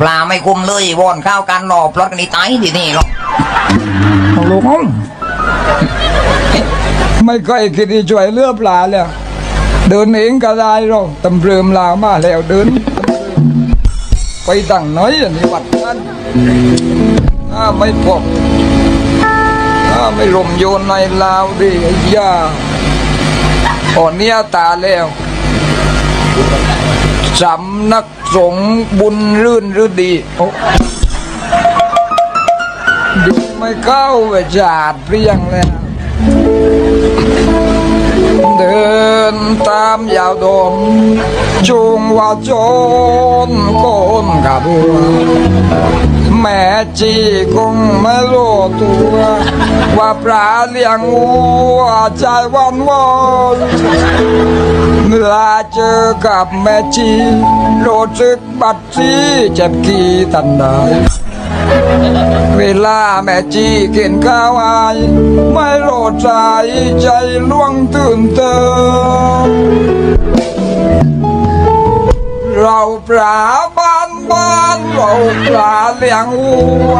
ปลาไม่คุมเลยวอนข้าวการรอปลดกันนี่ตายที่นี่หรอกลูกห้องไม่เคยคิดที่ช่วยเลือปลาเลยเดินเองก็ได้หรอกตำเริมลามาแล้วเดิน ไปตั้งน้อยอันนี้วัดนั้นถ้าไม่พบถ้าไม่ลมโยนในลาวดิไอ้ยาอ่อนเนี้ยตาแล้ว สำนักสงฆ์บุญรื่นหรือดีดูไม่เข้าไปจาดเปรียงแล้วเดินตามยาวดมจุงว่าจนคนกับบัว แม่จีคงไม่รู้ตัว ว่าปลาเลี้ยงวัวใจวันวอนเมื่อเจอกับแม่จีรู้สึกบัดซีเจ็บกี่ตันใดเวลาแม่จีกินข้าวไอไม่โลดใจใจล่วงตื่นเติมเราปลาบ้า บ้านเราปลาเลี้ยงวัว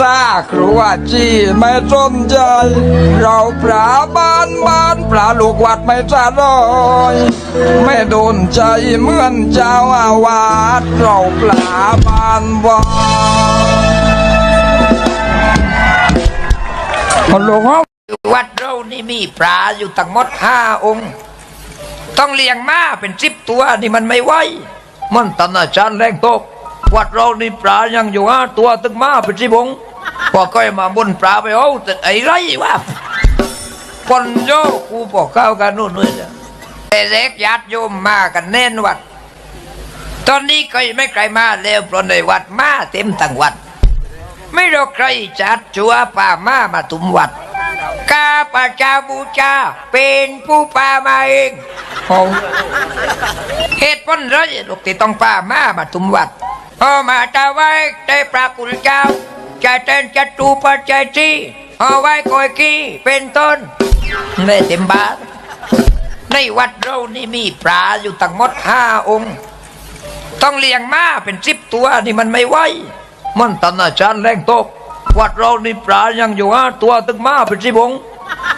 ซาครัวจีไม่สนใจเราปลาบ้านบ้านปลาลูกวัดไม่สะรอย ไม่โดนใจเหมือนเจ้าอาวาสเราปลาบ้านบ้านฮัลโหลครับวัดเรานี่มีปลาอยู่ตั้งหมดห้าองค์ ต้องเลี้ยงมาเป็นสิบตัวนี่มันไม่ไหว มันตนาจารย์แรงตกวัดเรานี่ปลายังอยู่ห้าตัวตึงมาเป็นสิบงพอก็มาบนปลาไปเอาแต่ไอ้ไรวะคนโยกูบอกข้าวกันนู่นนี่นะแต่เล็กญาติโยมมากันแน่นวัด ตอนนี้ก็ไม่ใครมาแล้วเพราะในวัดมาเต็มทั้งวัด ไม่รู้ใครจัดจัวป่ามามาตุมวัดกาปะจาบูชาเป็นผู้ป่ามาเองเอาเลไรลูกที่ต้องป่ามามาตุมวัดพอมาตาไว้ได้ปรากุลเจ้าจะเต้นจะตูปัจจัยที่เอาไว้คอยกี้เป็นต้นไม่เต็มบาทในวัดเรานี่มีปลาอยู่ตั้งหมดห้าองค์ ต้องเลี้ยงมาเป็นสิบตัวนี่มันไม่ไหวมันตนาจารย์แรงตก วัดเรานี่ปลายังอยู่ห้าตัวตึงมาเป็นสิบองค์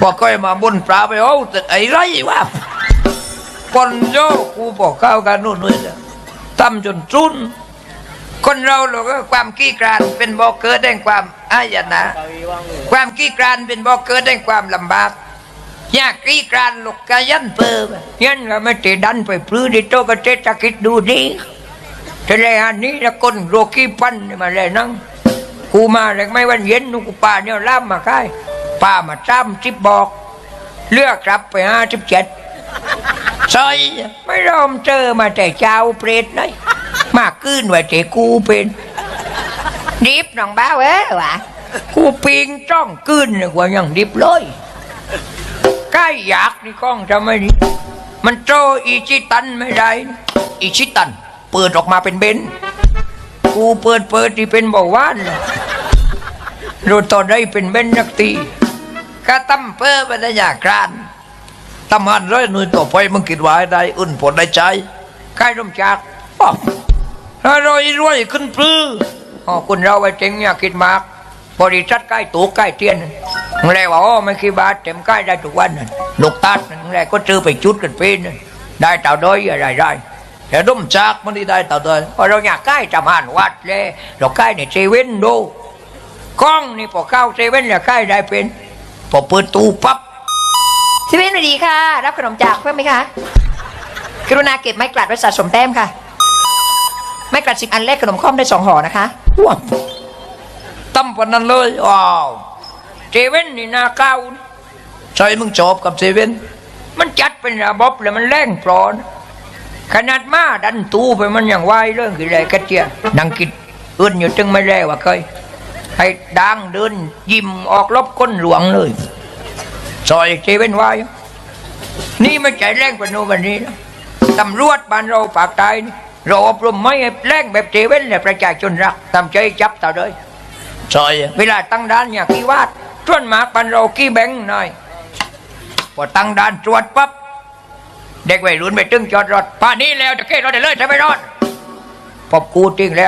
พอก็มาบนปลาไปเอาแต่ไอ้ไรวะ คนโยกูบอกข้าวกันนู่นนี่นะทำจนจุนคนเราเราก็ความขี้กรานเป็นบ่อเกิดแห่งความอายนะ ความขี้กรานเป็นบ่อเกิดแห่งความลำบากยากขี้กรานลูกกะยันเปิบยันก็ไม่ติดันไปพลื้ดิโตก็เจตกิจดูดีแต่เลอันนี้ละคนโรคีปันนี่มาเลยนั่งกูมาเลยไม่วันเย็นนุกูป่าเนี่ยล่ามมาค่ายป่ามาจ้ำจิบบอก เลือกกลับไปห้าสิบเจ็ด ซอยไม่รอมเจอมาแต่เจ้าเปรตเลยมากขึ้นไว้แต่กูเป็นดิบน้องบ้าเอ้ยวะกูปิงจ้องขึ้นกว่ายังดิบเลยใกล้อยากนี่กล้องจะไม่ดีมันโจอีชิตันไม่ได้ อีชิตัน เปิดออกมาเป็นเบนกูเปิดเปิดที่เป็นเบาหวานนะรถต่อได้เป็นเบนนักตีก็ตั้มเปิ้ไปได้อยากกราน ตั้มหันร้อยหน่วยต่อไปมึงคิดว่าได้อุ่นผลได้ใจใกล้ร่มจากอ๋อถ้ารวยรวยขึ้นปลื้ออคุณเราไปเจ๋งอยากคิดมาก บริษัทใกล้ตัวใกล้เตียนมึงเลยว่าโอ้ไม่กี่บาทเต็มใกล้ได้ทุกวันนั่นลูกตัดมึงเลยก็ซื้อไปจุดกันเป็นนั่นได้เต่าด้อยอะไรได้แต่ร่มจากมันได้เต่าด้อยเพราะเราอยากใกล้จำหันวัดเลยเราใกล้ในเซเว่นดูกล้องนี่พอเข้าเซเว่นแล้วใกล้ได้เป็นพอเปิดตู้ปั๊บ สิเว่นสวัสดีค่ะ รับขนมจากเพิ่มไหมคะ กรุณาเก็บไม้กลัดไว้สะสมแต้มค่ะ ไม้กลัดสิบอันแรกขนมข้อมได้สองห่อนะคะว้าวตั้มปนนั้นเลยว้าวเซเว่นนี่นาเก้านี่ใช่มึงจบกับเซเว่นมันจัดเป็นระบบเลยมันแรงปลอน ขนาดมาดันตู้ไปมันยังไหวเรื่องกี่ไรกันเจียนังกิดเอื้นอยู่จึงไม่แร่ว่าเคยให้ดังเดินยิ้มออกลบก้นหลวงเลย ซอยเซเว่นไว้นี่ไม่ใจแรงกว่าโนวันนี้นะตำรวจบ้านเราปากใตายนี่เราอบรมไม่ให้แรงแบบเซเว่นเลยประชาชนรักทำใจจับต่อเลยซอยเวลาตั้งด่านอย่าขี้วาดชวนหมากบ้านเราขี้แบงค์หน่อยพอตั้งด่านตรวจปั๊บเด็กวัยรุ่นไปตึงจอดรถป่านนี้แล้วจะเก้รถได้เลยใช่ไหมรถพบกูจริงแล้ว